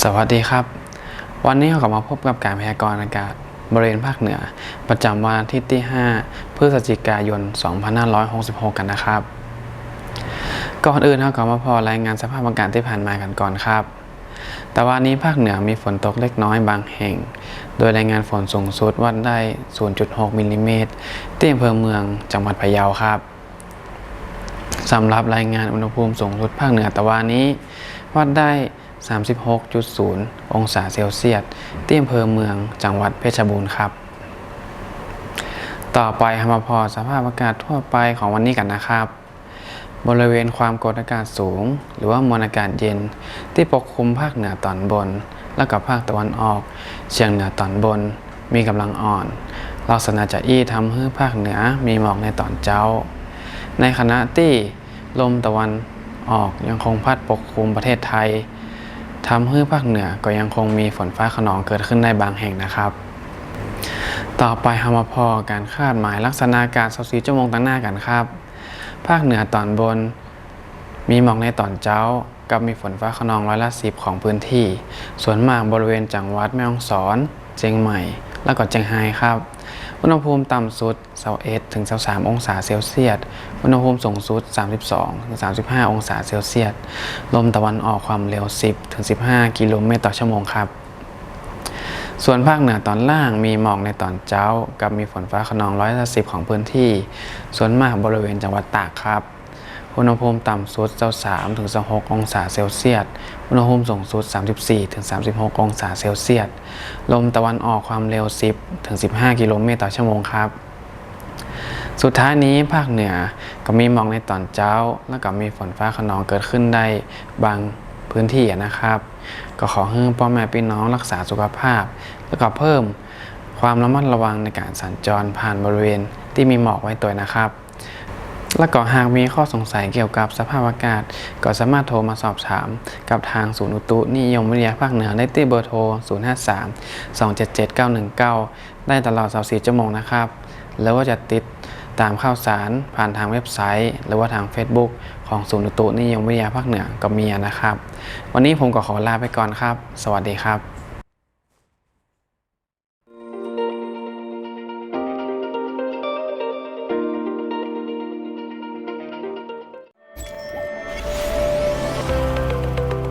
สวัสดีครับ วันนี้เรากลับมาพบกับการพยากรณ์อากาศบริเวณภาคเหนือ ประจำวันอาทิตย์ที่ 5 พฤศจิกายน 2566 กันนะครับ ก่อนอื่นเราก็มาพอรายงานสภาพอากาศที่ผ่านมากันก่อนครับ แต่วันนี้ภาคเหนือมีฝนตกเล็กน้อยบางแห่ง โดยรายงานฝนสูงสุดวัดได้ 0.6มิลลิเมตรที่อำเภอเมืองจังหวัดพะเยาครับสำหรับรายงานอุณหภูมิสูงสุดภาคเหนือตะวันนี้วัดได้ 36.0 องศาเซลเซียส ที่อำเภอเมืองจังหวัดเพชรบูรณ์ครับ ต่อไปเรามาพอสภาพอากาศทั่วไปของวันนี้กันนะครับ บริเวณความกดอากาศสูง หรือว่ามวลอากาศเย็น ที่ปกคลุมภาคเหนือตอนบน และกับภาคตะวันออก เฉียงเหนือตอนบน มีกำลังอ่อนลักษณะจะอี้ทำให้ภาคเหนือมีหมอกในตอนเช้า ในขณะที่ลมตะวันออกยังคงพัดปกคลุมประเทศไทย ทำให้ภาคเหนือก็ยังคงมีฝนฟ้าขนองเกิดขึ้นในบางแห่งนะครับ ต่อไปหามาพอการคาดหมายลักษณะอากาศ24ชั่วโมงตั้งหน้ากันครับ ภาคเหนือตอนบน มีหมอกในตอนเจ้ากับมีฝนฟ้าขนองร้อยละสิบของพื้นที่ ส่วนมากบริเวณจังหวัดแม่ฮ่องสอน เชียงใหม่ และก็เชียงไฮ้ครับ อุณหภูมิต่ำสุด21ถึง23 องศาเซลเซียส อุณหภูมิสูงสุด 32ถึง35 องศาเซลเซียส ลมตะวันออกความเร็ว 10ถึง15 กิโลเมตรต่อชั่วโมงครับ ส่วนภาคเหนือตอนล่างมีหมอกในตอนเช้า กับมีฝนฟ้าขนองร้อยละสิบของพื้นที่ ส่วนมากบริเวณจังหวัดตากครับ อุณหภูมิต่ำสุด23ถึง26องศาเซลเซียส อุณหภูมิสูงสุด 34ถึง36 องศาเซลเซียส ลมตะวันออกความเร็ว 10ถึง15 กิโลเมตรต่อชั่วโมงครับ สุดท้ายนี้ภาคเหนือก็มีหมอกในตอนเช้า แล้วก็มีฝนฟ้าขนองเกิดขึ้นได้บางพื้นที่นะครับ ก็ขอให้พ่อแม่พี่น้องรักษาสุขภาพ แล้วก็เพิ่มความระมัดระวังในการสัญจรผ่านบริเวณที่มีหมอกไว้ตัวนะครับ และก็หากมีข้อสงสัยเกี่ยวกับสภาพอากาศ ก็สามารถโทรมาสอบถาม กับทางศูนย์อุตุนิยมวิทยาภาคเหนือได้ที่เบอร์โทร 053 277 919 ได้ตลอด 24 ชั่วโมงนะครับ แล้วว่าจะติดตามข่าวสารผ่านทางเว็บไซต์ หรือว่าทาง Facebook ของศูนย์อุตุนิยมวิทยาภาคเหนือก็มีนะครับ วันนี้ผมก็ขอลาไปก่อนครับ สวัสดีครับ